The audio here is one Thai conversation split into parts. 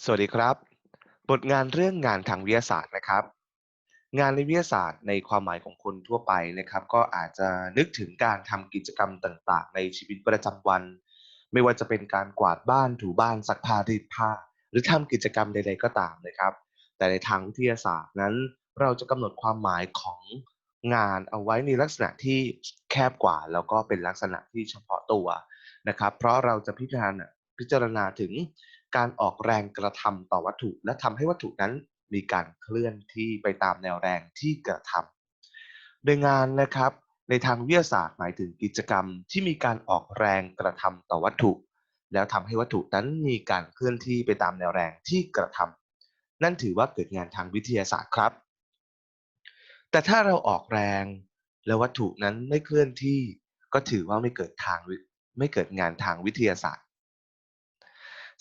สวัสดีครับ บทงานเรื่องงานทางวิทยาศาสตร์นะครับ งานในวิทยาศาสตร์ในความหมายของคนทั่วไปนะครับ ก็อาจจะนึกถึงการทำกิจกรรมต่างๆ ในชีวิตประจำวัน ไม่ว่าจะเป็นการกวาดบ้านถูบ้านซักผ้ารีดผ้า หรือทำกิจกรรมใด ๆก็ตามนะครับ แต่ในทางวิทยาศาสตร์นั้น เราจะกำหนดความหมายของงานเอาไว้ในลักษณะที่แคบกว่า แล้วก็เป็นลักษณะที่เฉพาะตัวนะครับ เพราะเราจะพิจารณาพิจารณาถึง การออกแรงกระทำต่อวัตถุ และทำให้วัตถุนั้นมีการเคลื่อนที่ไปตามแนวแรงที่กระทำโดยงานนะครับในทางวิทยาศาสตร์หมายถึงกิจกรรมที่มีการออกแรงกระทำต่อวัตถุ แล้วทำให้วัตถุนั้นมีการเคลื่อนที่ไปตามแนวแรงที่กระทำนั่นถือว่าเกิดงานทางวิทยาศาสตร์ครับ แต่ถ้าเราออกแรงแล้ววัตถุนั้นไม่เคลื่อนที่ ก็ถือว่าไม่เกิดทางไม่เกิดงานทางวิทยาศาสตร์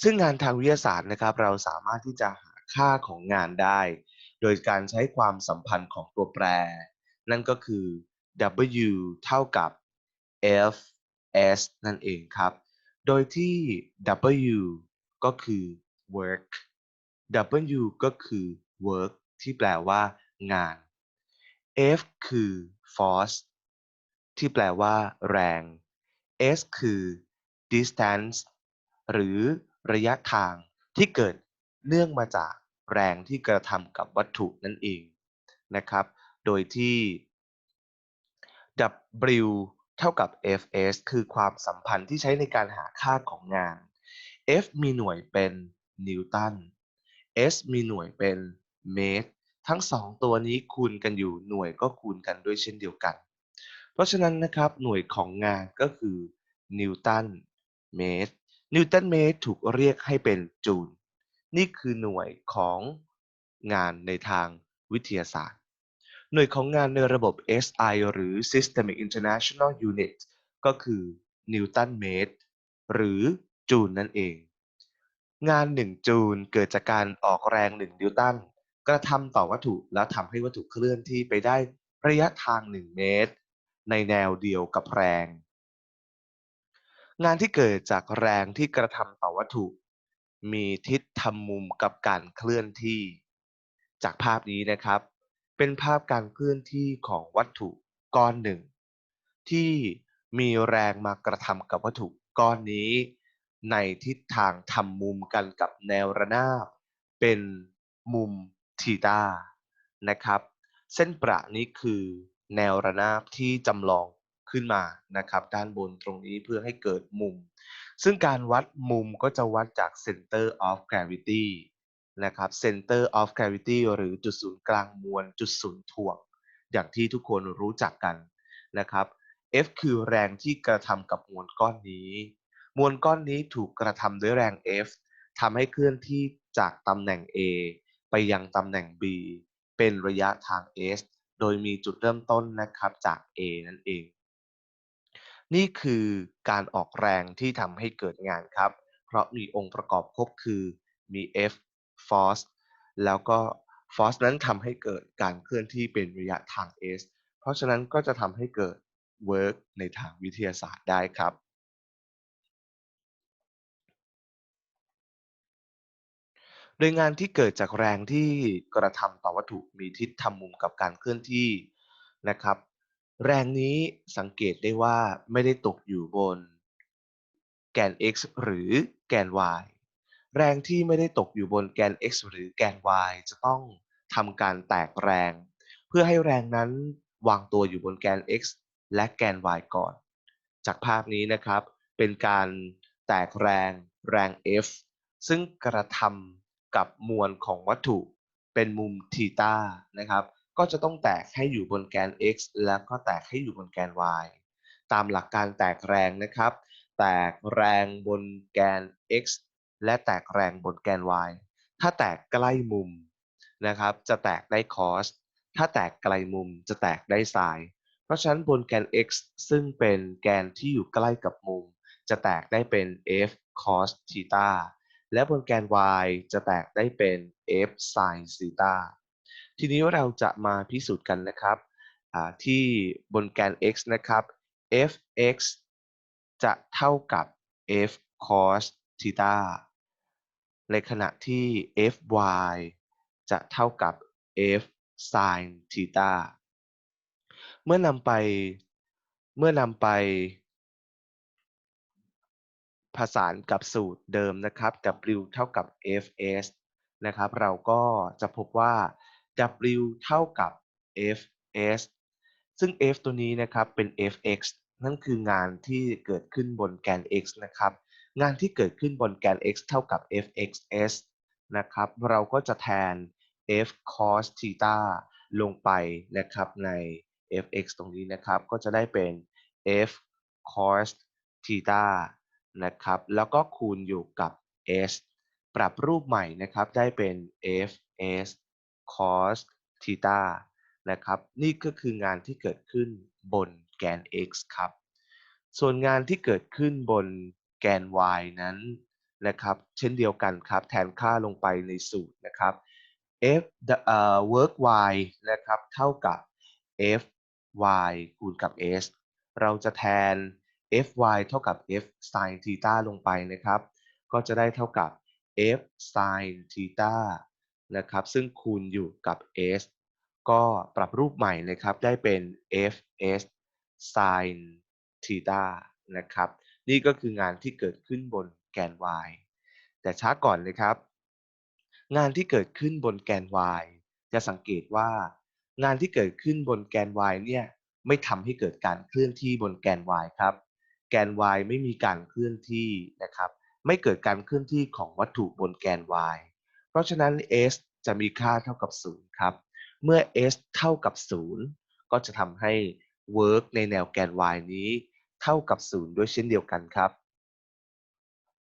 ซึ่งงานทางวิทยาศาสตร์นะครับ เราสามารถที่จะหาค่าของงานได้ โดยการใช้ความสัมพันธ์ของตัวแปร นั่นก็คือ W เท่ากับ F S นั่นเองครับ โดยที่ W ก็คือ work W ก็คือ work ที่แปลว่างาน F คือ force ที่แปลว่าแรง S คือ distance หรือ ระยะทางที่เกิดเนื่องมาจากแรงที่กระทำกับวัตถุนั่นเองนะครับ โดยที่ W เท่ากับ Fs คือความสัมพันธ์ที่ใช้ในการหาค่าของงาน F มีหน่วยเป็นนิวตัน S มีหน่วยเป็นเมตร ทั้งสองตัวนี้คูณกันอยู่หน่วยก็คูณกันด้วยเช่นเดียวกัน เพราะฉะนั้นนะครับหน่วยของงานก็คือนิวตันเมตร นิวตันเมตรถูกเรียกให้เป็นจูล นี่คือหน่วยของงานในทางวิทยาศาสตร์ หน่วยของงานในระบบ SI หรือ Systemic International Unit ก็คือนิวตันเมตรหรือจูลนั่นเอง งาน 1 จูลเกิดจากการออกแรง 1 นิวตันกระทำต่อวัตถุแล้วทำให้วัตถุเคลื่อนที่ไปได้ระยะทาง 1 เมตร ในแนวเดียวกับแรง งานที่เกิดจากแรงที่กระทำต่อวัตถุ มีทิศทำมุมกับการเคลื่อนที่ จากภาพนี้นะครับ เป็นภาพการเคลื่อนที่ของวัตถุก้อนหนึ่ง ที่มีแรงมากระทำกับวัตถุก้อนนี้ ในทิศทางทำมุมกันกับแนวระนาบ เป็นมุมทีตานะครับ เส้นประนี้คือแนวระนาบที่จำลอง ขึ้นมานะครับด้านบนตรงนี้เพื่อให้เกิดมุม ซึ่งการวัดมุมก็จะวัดจาก center of gravity นะครับ center of gravity หรือจุดศูนย์กลางมวลจุดศูนย์ถ่วง อย่างที่ทุกคนรู้จักกันนะครับ F คือแรงที่กระทำกับมวลก้อนนี้ มวลก้อนนี้ถูกกระทำด้วยแรง F ทำให้เคลื่อนที่จากตำแหน่ง A ไปยังตำแหน่ง B เป็นระยะทาง s โดยมีจุดเริ่มต้นนะครับจาก A นั่นเอง นี่คือการออกแรงที่ทำให้เกิดงานครับ เพราะมีองค์ประกอบครบคือมี F force แล้วก็ force นั้นทำให้เกิดการเคลื่อนที่เป็นระยะทาง s เพราะฉะนั้นก็จะทำให้เกิด work ในทางวิทยาศาสตร์ได้ครับโดยงานที่เกิดจากแรงที่กระทำต่อวัตถุมีทิศทำมุมกับการเคลื่อนที่นะครับ แรงนี้สังเกตได้ว่าไม่ได้ตกอยู่บน แกน x หรือแกน y แรงที่ไม่ได้ตกอยู่บนแกน x หรือแกน y จะต้องทำการแตกแรง เพื่อให้แรงนั้นวางตัวอยู่บนแกน x และแกน y ก่อน จากภาพนี้นะครับเป็นการแตกแรงแรง F ซึ่งกระทำกับมวลของวัตถุเป็นมุมทีตานะครับ ก็จะต้องแตกให้อยู่บนแกน x แล้วก็แตกให้อยู่บนแกน y ตามหลักการแตกแรงนะครับ แตกแรงบนแกน x และแตกแรงบนแกน y ถ้าแตกใกล้มุมนะครับ จะแตกได้ cos ถ้าแตกไกลมุมจะแตกได้ sin เพราะฉะนั้นบนแกน x ซึ่งเป็นแกนที่อยู่ใกล้กับมุม จะแตกได้เป็น f cos theta และบนแกน y จะแตกได้เป็น f sin theta ทีนี้เราจะมาพิสูจน์กันนะครับที่บนแกน x นะครับ f(x) จะเท่ากับ f cos theta ในขณะที่ Fy จะเท่ากับ F sin theta เมื่อนำไปเมื่อนำไป ผสานกับสูตรเดิมนะครับ W เท่ากับ Fs นะครับ เราก็จะพบว่า W เท่ากับ Fs ซึ่ง F ตัวนี้นะครับเป็น Fx นั่นคืองานที่เกิดขึ้นบนแกน x นะครับ งานที่เกิดขึ้นบนแกน x เท่ากับ fxs นะครับ เราก็จะแทน f cos theta ลงไปนะครับใน fx ตรงนี้นะครับ ก็จะได้เป็น f cos theta นะครับ แล้วก็คูณอยู่กับ s ปรับรูปใหม่นะครับ ได้เป็น fs cos theta นะครับ นี่ก็คืองานที่เกิดขึ้นบนแกน x ครับ ส่วนงานที่เกิดขึ้นบนแกน y นั้นนะครับ เช่นเดียวกันครับ แทนค่าลงไปในสูตรนะครับ f เอ่อ work y นะครับ เท่ากับ f y คูณกับ s เราจะแทน f y เท่ากับ f sin theta ลงไปนะครับ ก็จะได้เท่ากับ f sin theta นะครับซึ่งคูณอยู่กับ s ก็ปรับรูปใหม่นะครับได้เป็น fs sin theta นะครับนี่ก็คืองานที่เกิดขึ้นบนแกน y แต่ช้าก่อนเลยครับ งานที่เกิดขึ้นบนแกน y จะสังเกตว่างานที่เกิดขึ้นบนแกน y เนี่ยไม่ทำให้เกิดการเคลื่อนที่บนแกน y ครับ แกน y ไม่มีการเคลื่อนที่นะครับ ไม่เกิดการเคลื่อนที่ของวัตถุบนแกน y เพราะฉะนั้น s จะมีค่าเท่ากับ 0 ครับ เมื่อ s เท่ากับ 0 ก็จะทำให้ work ในแนวแกน y นี้ เท่ากับ 0 ด้วยเช่นเดียวกันครับ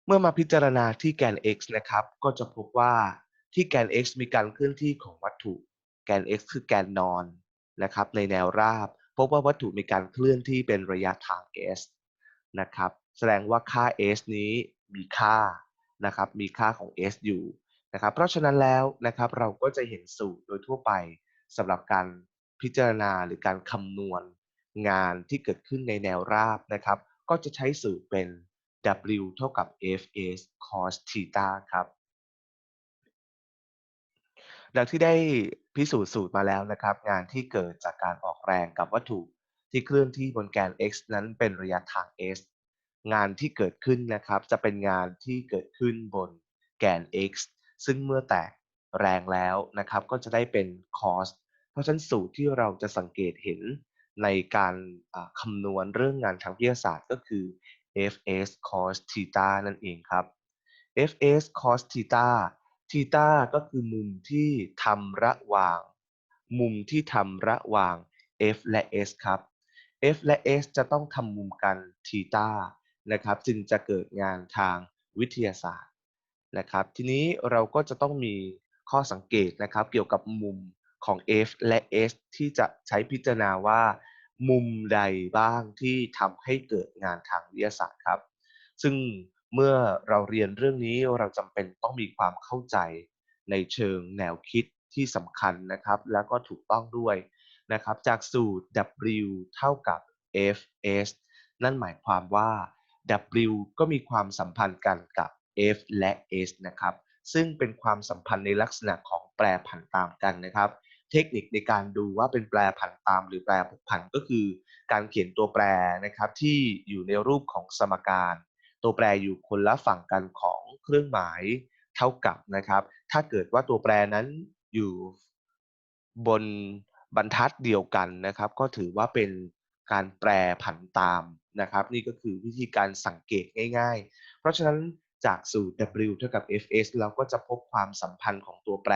เมื่อมาพิจารณาที่แกน x นะครับ ก็จะพบว่าที่แกน x มีการเคลื่อนที่ของวัตถุ แกน x คือแกนนอนนะครับในแนวราบ พบว่าวัตถุมีการเคลื่อนที่เป็นระยะทาง s นะครับ แสดงว่าค่า s นี้มีค่านะครับ มีค่าของ s อยู่ นะครับ เพราะฉะนั้นแล้วนะครับเราก็จะเห็นสูตรโดยทั่วไปสำหรับการพิจารณาหรือการคำนวณงานที่เกิดขึ้นในแนวราบนะครับ ก็จะใช้สูตรเป็น W เท่ากับ Fs cos theta ครับดังที่ได้พิสูจน์สูตรมาแล้วนะครับ งานที่เกิดจากการออกแรงกับวัตถุที่เคลื่อนที่บนแกน x นั้นเป็นระยะทาง s งานที่เกิดขึ้นนะครับ จะเป็นงานที่เกิดขึ้นบนแกน x ซึ่งเมื่อแตกแรงแล้วนะครับ ก็จะได้เป็น cos เพราะฉะนั้นสูตรที่เราจะสังเกตเห็นในการคำนวณเรื่องงานทางวิทยาศาสตร์ก็คือ fs cos theta นั่นเองครับ fs cos theta theta ก็คือมุมที่ทำระหว่าง มุมที่ทำระหว่าง f และ s ครับ f และ s จะต้องทำมุมกัน theta นะครับ จึงจะเกิดงานทางวิทยาศาสตร์ นะครับ ทีนี้เราก็จะต้องมีข้อสังเกตนะครับเกี่ยวกับมุมของ f และ s ที่จะใช้พิจารณาว่า มุมใดบ้างที่ทำให้เกิดงานทางวิทยาศาสตร์ครับ ซึ่งเมื่อเราเรียนเรื่องนี้เราจำเป็นต้องมีความเข้าใจในเชิงแนวคิดที่สำคัญนะครับ แล้วก็ถูกต้องด้วยนะครับ จากสูตร W เท่ากับ Fs นั่นหมายความว่า W ก็มีความสัมพันธ์กันกับ F และ S นะครับซึ่งเป็นความสัมพันธ์ในลักษณะของแปรผันตามกันนะครับ เทคนิคในการดูว่าเป็นแปรผันตามหรือแปรผันผันก็คือ การเขียนตัวแปรนะครับที่อยู่ในรูปของสมการ ตัวแปรอยู่คนละฝั่งกันของเครื่องหมายเท่ากับนะครับ ถ้าเกิดว่าตัวแปรนั้นอยู่บนบรรทัดเดียวกันนะครับ ก็ถือว่าเป็นการแปรผันตามนะครับ นี่ก็คือวิธีการสังเกตง่าย ๆ เพราะฉะนั้น จากสูตร W เท่ากับ Fs เราก็จะพบความสัมพันธ์ของตัวแปร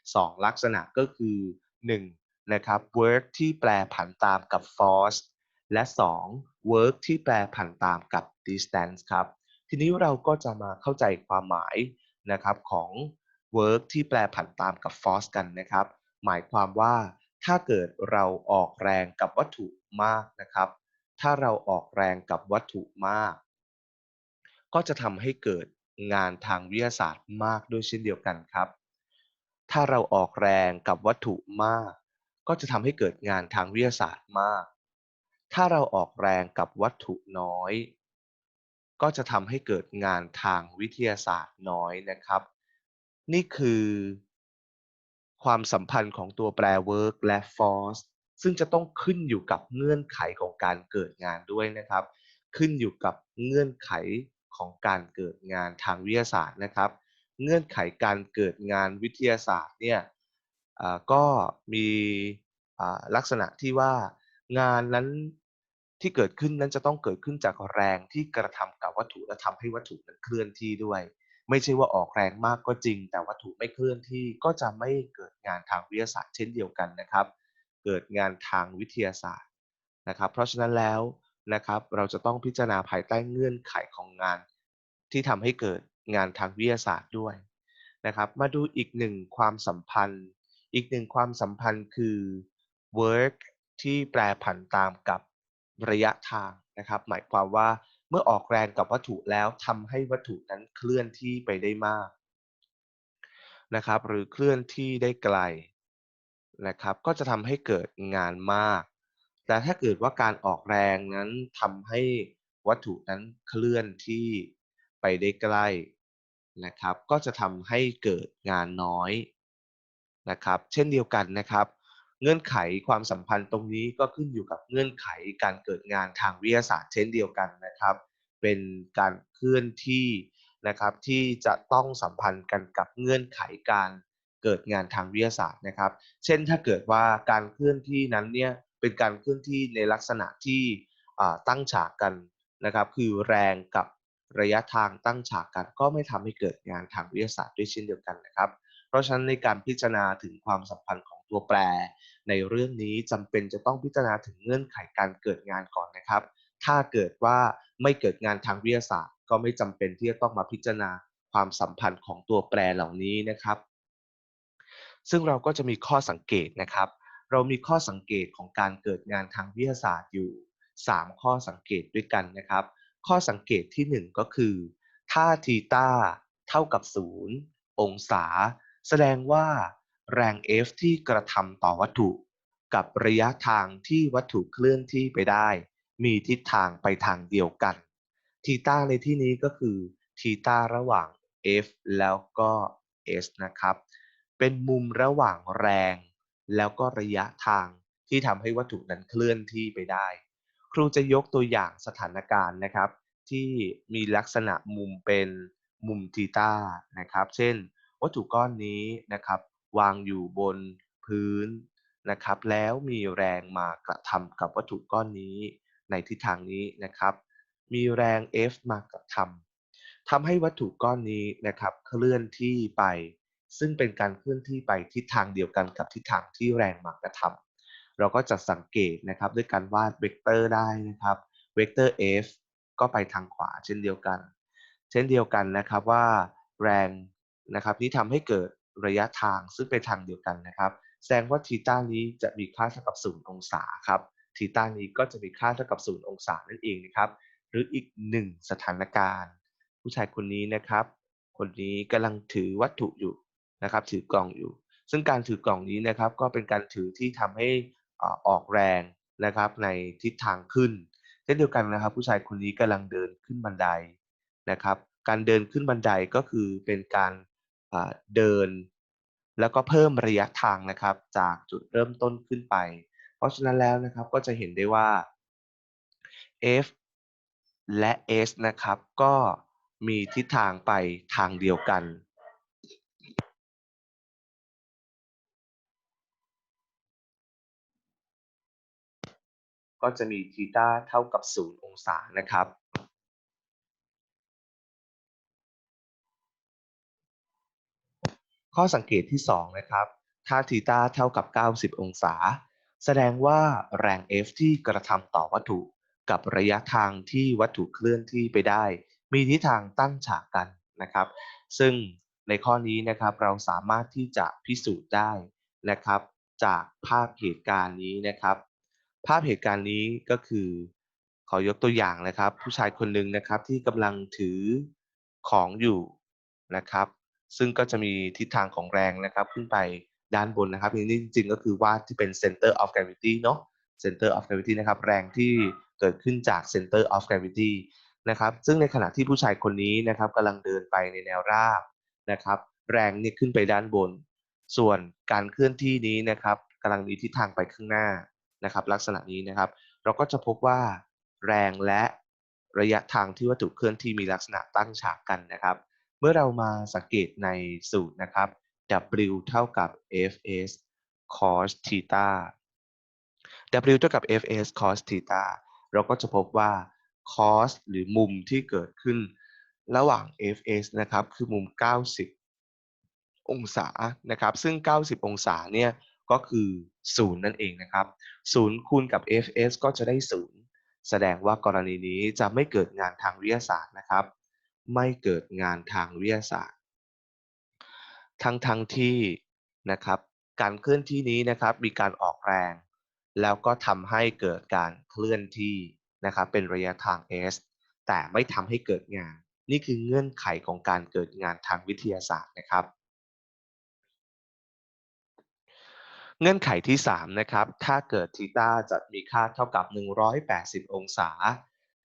2 ลักษณะก็คือ 1. นะครับ work ที่แปรผันตามกับ force และ 2. work ที่แปรผันตามกับ distance ครับ ทีนี้เราก็จะมาเข้าใจความหมายนะครับของ work ที่แปรผันตามกับ force กันนะครับ หมายความว่าถ้าเกิดเราออกแรงกับวัตถุมากนะครับ ถ้าเราออกแรงกับวัตถุมาก ก็จะทำให้เกิดงานทางวิทยาศาสตร์มากด้วยเช่นเดียวกันครับ ถ้าเราออกแรงกับวัตถุมาก ก็จะทำให้เกิดงานทางวิทยาศาสตร์มาก ถ้าเราออกแรงกับวัตถุน้อย ก็จะทำให้เกิดงานทางวิทยาศาสตร์น้อยนะครับ นี่คือ ความสัมพันธ์ของตัวแปร work และ force ซึ่งจะต้องขึ้นอยู่กับเงื่อนไขของการเกิดงานด้วยนะครับ ขึ้นอยู่กับเงื่อนไข ของการเกิดงานทางวิทยาศาสตร์นะครับ เงื่อนไขการเกิดงานวิทยาศาสตร์เนี่ยก็มีลักษณะที่ว่างานนั้นที่เกิดขึ้นนั้นจะต้องเกิดขึ้นจากแรงที่กระทำกับวัตถุและทำให้วัตถุนั้นเคลื่อนที่ด้วย ไม่ใช่ว่าออกแรงมากก็จริง แต่วัตถุไม่เคลื่อนที่ก็จะไม่เกิดงานทางวิทยาศาสตร์เช่นเดียวกันนะครับ เกิดงานทางวิทยาศาสตร์นะครับ เพราะฉะนั้นแล้ว นะครับ เราจะต้องพิจารณาภายใต้เงื่อนไขของงาน ที่ทำให้เกิดงานทางวิทยาศาสตร์ด้วยนะครับ มาดูอีกหนึ่งความสัมพันธ์ อีกหนึ่งความสัมพันธ์คือ work ที่แปรผันตามกับระยะทางนะครับ หมายความว่าเมื่อออกแรงกับวัตถุแล้วทำให้วัตถุนั้นเคลื่อนที่ไปได้มากนะครับ หรือเคลื่อนที่ได้ไกลนะครับ ก็จะทำให้เกิดงานมาก แต่ถ้าเกิดว่าการออกแรงนั้นทำให้วัตถุนั้นเคลื่อนที่ไปได้ใกล้นะครับ ก็จะทำให้เกิดงานน้อยนะครับ เช่นเดียวกันนะครับ เงื่อนไขความสัมพันธ์ตรงนี้ก็ขึ้นอยู่กับเงื่อนไขการเกิดงานทางวิทยาศาสตร์ เช่นเดียวกันนะครับ เป็นการเคลื่อนที่นะครับที่จะต้องสัมพันธ์กันกับเงื่อนไขการเกิดงานทางวิทยาศาสตร์นะครับ เช่นถ้าเกิดว่าการเคลื่อนที่นั้นเนี่ย เป็นการเคลื่อนที่ในลักษณะที่ตั้งฉากกันนะครับ คือแรงกับระยะทางตั้งฉากกัน ก็ไม่ทำให้เกิดงานทางวิทยาศาสตร์ด้วยเช่นเดียวกันนะครับ เพราะฉะนั้นในการพิจารณาถึงความสัมพันธ์ของตัวแปร ในเรื่องนี้จำเป็นจะต้องพิจารณาถึงเงื่อนไขการเกิดงานก่อนนะครับ ถ้าเกิดว่าไม่เกิดงานทางวิทยาศาสตร์ ก็ไม่จำเป็นที่จะต้องมาพิจารณาความสัมพันธ์ของตัวแปรเหล่านี้นะครับ ซึ่งเราก็จะมีข้อสังเกตนะครับ เรามีข้อสังเกตของการเกิดงานทางวิทยาศาสตร์อยู่ 3 ข้อสังเกตด้วยกันนะครับ ข้อสังเกตที่ 1 ก็คือ ถ้าทีตาเท่ากับ 0 องศา แสดงว่าแรง F ที่กระทำต่อวัตถุกับระยะทางที่วัตถุเคลื่อนที่ไปได้ มีทิศทางไปทางเดียวกันทีตาในที่นี้ก็คือทีตาระหว่าง F แล้วก็ S นะครับ เป็นมุมระหว่างแรง แล้วก็ระยะทางที่ทำให้วัตถุนั้นเคลื่อนที่ไปได้ ครูจะยกตัวอย่างสถานการณ์นะครับ ที่มีลักษณะมุมเป็นมุมทีตานะครับ เช่น วัตถุก้อนนี้นะครับ วางอยู่บนพื้นนะครับ แล้วมีแรงมากระทำกับวัตถุก้อนนี้ในทิศทางนี้นะครับ มีแรง F มากระทำทำให้วัตถุก้อนนี้นะครับเคลื่อนที่ไป ซึ่งเป็นการเคลื่อนที่ไปทิศทางเดียวกันกับทิศทางที่แรงมากระทำเราก็จะสังเกตนะครับด้วยการวาดเวกเตอร์ได้นะครับเวกเตอร์ F ก็ไปทางขวาเช่นเดียวกัน เช่นเดียวกันนะครับว่าแรงนะครับที่ทำให้เกิดระยะทางซึ่งเป็นทางเดียวกันนะครับ แสดงว่าทีต้านี้จะมีค่าเท่ากับ0องศาครับทีต้านี้ก็จะมีค่าเท่ากับ0องศานั่นเองนะครับ หรืออีกหนึ่งสถานการณ์ ผู้ชายคนนี้นะครับ คนนี้กำลังถือวัตถุอยู่ นะครับถือกล่องอยู่ ซึ่งการถือกล่องนี้นะครับก็เป็นการถือที่ทำให้ออกแรงนะครับในทิศทางขึ้นเช่นเดียวกันนะครับ ผู้ชายคนนี้กำลังเดินขึ้นบันไดนะครับ การเดินขึ้นบันไดก็คือเป็นการเดิน แล้วก็เพิ่มระยะทางนะครับ จากจุดเริ่มต้นขึ้นไป เพราะฉะนั้นแล้วนะครับก็จะเห็นได้ว่า F และ S นะครับ ก็มีทิศทางไปทางเดียวกัน ก็จะมีทีตาเท่ากับ 0 องศานะครับ ข้อสังเกตที่ 2 นะครับ ถ้าทีตาเท่ากับ 90 องศา แสดงว่าแรง F ที่กระทำต่อวัตถุกับระยะทางที่วัตถุเคลื่อนที่ไปได้ มีทิศทางตั้งฉากกันนะครับ ซึ่งในข้อนี้นะครับเราสามารถที่จะพิสูจน์ได้นะครับ จากภาพเหตุการณ์นี้นะครับ ภาพเหตุการณ์นี้ก็คือ ขอยกตัวอย่างนะครับ ผู้ชายคนหนึ่งนะครับที่กำลังถือของอยู่นะครับ ซึ่งก็จะมีทิศทางของแรงนะครับขึ้นไปด้านบนนะครับนี่จริงๆก็คือวาดที่เป็น center of gravity เนาะ center of gravity นะครับ แรงที่เกิดขึ้นจาก center of gravity นะครับ ซึ่งในขณะที่ผู้ชายคนนี้นะครับกำลังเดินไปในแนวราบนะครับ แรงเนี่ยขึ้นไปด้านบน ส่วนการเคลื่อนที่นี้นะครับกำลังมีทิศทางไปข้างหน้า นะครับลักษณะนี้นะครับ เราก็จะพบว่าแรงและระยะทางที่วัตถุเคลื่อนที่มีลักษณะตั้งฉากกันนะครับ เมื่อเรามาสังเกตในสูตรนะครับ W เท่ากับ Fs cos theta W เท่ากับ Fs cos theta เราก็จะพบว่า cos หรือมุมที่เกิดขึ้น ระหว่าง Fs นะครับ คือมุม 90 องศานะครับ ซึ่ง 90 องศาเนี่ย ก็คือ 0 นั่นเองนะครับ0คูณกับ Fs ก็จะได้ 0 แสดงว่ากรณีนี้จะไม่เกิดงานทางวิทยาศาสตร์นะครับ ไม่เกิดงานทางวิทยาศาสตร์ ทั้งทั้งที่นะครับการเคลื่อนที่นี้นะครับมีการออกแรง แล้วก็ทำให้เกิดการเคลื่อนที่นะครับเป็นระยะทาง s แต่ไม่ทำให้เกิดงาน นี่คือเงื่อนไขของการเกิดงานทางวิทยาศาสตร์นะครับ เงื่อนไขที่ 3 นะครับ ถ้าเกิดทีตาจะมีค่าเท่ากับ 180 องศา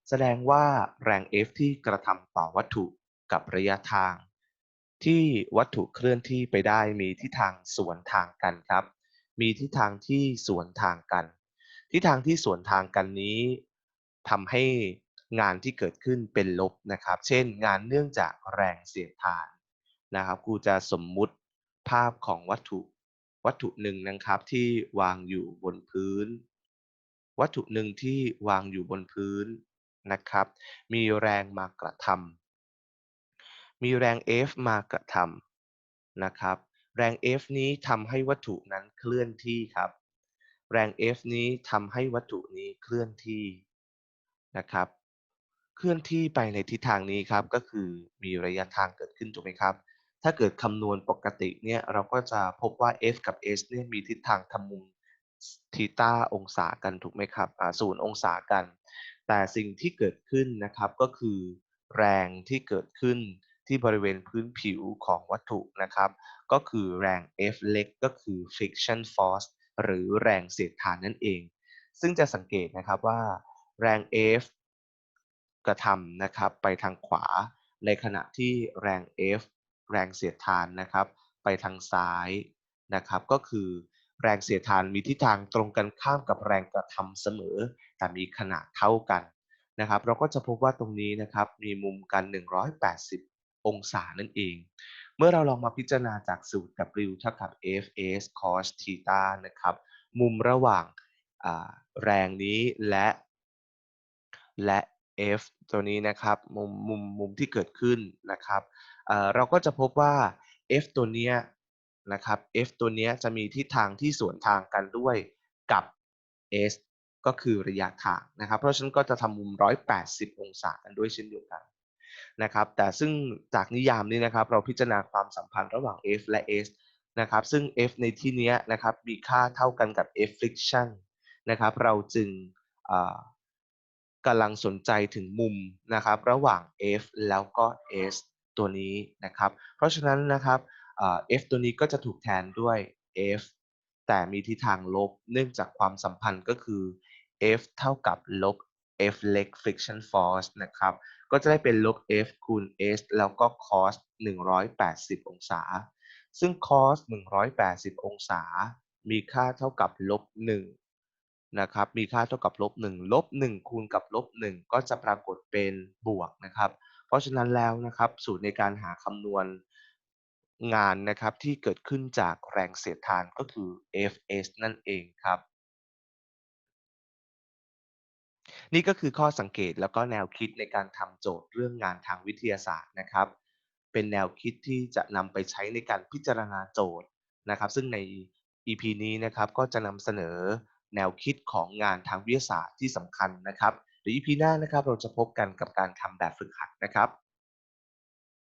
แสดงว่าแรง F ที่กระทำต่อวัตถุกับระยะทาง ที่วัตถุเคลื่อนที่ไปได้มีทิศทางสวนทางกันครับ มีทิศทางที่สวนทางกัน ทิศทางที่สวนทางกันนี้ทำให้งานที่เกิดขึ้นเป็นลบนะครับ เช่น งานเนื่องจากแรงเสียดทานนะครับครูจะสมมุติภาพของวัตถุ วัตถุหนึ่งนะครับที่วางอยู่บนพื้น วัตถุหนึ่งที่วางอยู่บนพื้นนะครับ มีแรงมากระทำมีแรง F มากระทำนะครับ แรง F นี้ทำให้วัตถุนั้นเคลื่อนที่ครับ แรง F นี้ทำให้วัตถุนี้เคลื่อนที่นะครับ เคลื่อนที่ไปในทิศทางนี้ครับก็คือมีระยะทางเกิดขึ้นถูกไหมครับ ถ้าเกิดคำนวณปกติเนี่ยเราก็จะพบว่า F กับ S เนี่ยมีทิศทางทำมุมทีตาองศากันถูกไหมครับอ่าศูนย์องศากัน แต่สิ่งที่เกิดขึ้นนะครับก็คือแรงที่เกิดขึ้นที่บริเวณพื้นผิวของวัตถุนะครับ ก็คือแรง F เล็กก็คือ friction force หรือแรงเสียดทานนั่นเอง ซึ่งจะสังเกตนะครับว่าแรง F กระทำนะครับไปทางขวา ในขณะที่แรง F แรงเสียดทานนะครับ ไปทางซ้ายนะครับ ก็คือแรงเสียดทานมีทิศทางตรงกันข้ามกับแรงกระทำเสมอ แต่มีขนาดเท่ากันนะครับ เราก็จะพบว่าตรงนี้นะครับมีมุมกัน 180 องศานั่นเอง เมื่อเราลองมาพิจารณาจากสูตร W เท่ากับ Fs cos theta นะครับ มุมระหว่างแรงนี้และและ F ตัวนี้นะครับมุมมุมมุมที่เกิดขึ้นนะครับ เราก็จะพบว่า F ตัวเนี้ยนะครับ F ตัวเนี้ยจะมีทิศทางที่สวนทางกันด้วยกับ S ก็คือระยะทางนะครับ เพราะฉะนั้นก็จะทำมุม 180 องศากันด้วยเช่นเดียวกันนะครับ แต่ซึ่งจากนิยามนี้นะครับ เราพิจารณาความสัมพันธ์ระหว่าง F และ S นะครับ ซึ่ง F ในที่นี้นะครับ มีค่าเท่ากันกับ F friction นะครับ เราจึงกำลังสนใจถึงมุมนะครับ ระหว่าง F แล้วก็ S ตัวนี้นะครับ เพราะฉะนั้นนะครับ F ตัวนี้ก็จะถูกแทนด้วย F แต่มีทิศทางลบเนื่องจากความสัมพันธ์ก็คือ F เท่ากับลบ F เล็ก friction force นะครับ ก็จะได้เป็นลบ F คูณ S แล้วก็ cos 180 องศา ซึ่ง cos 180 องศา มีค่าเท่ากับลบ1นะครับ มีค่าเท่ากับลบ1ลบ1คูณกับลบ1ก็จะปรากฏเป็นบวกนะครับ เพราะฉะนั้นแล้วนะครับสูตรในการหาคำนวณงานนะครับที่เกิดขึ้นจากแรงเสียดทานก็คือ Fs นั่นเองครับ นี่ก็คือข้อสังเกตแล้วก็แนวคิดในการทำโจทย์เรื่องงานทางวิทยาศาสตร์นะครับ เป็นแนวคิดที่จะนำไปใช้ในการพิจารณาโจทย์นะครับ ซึ่งใน EP นี้นะครับก็จะนำเสนอแนวคิดของงานทางวิทยาศาสตร์ที่สำคัญนะครับ เดี๋ยว EP หน้านะครับเราจะพบกันกับการทำแบบฝึกหัดนะครับ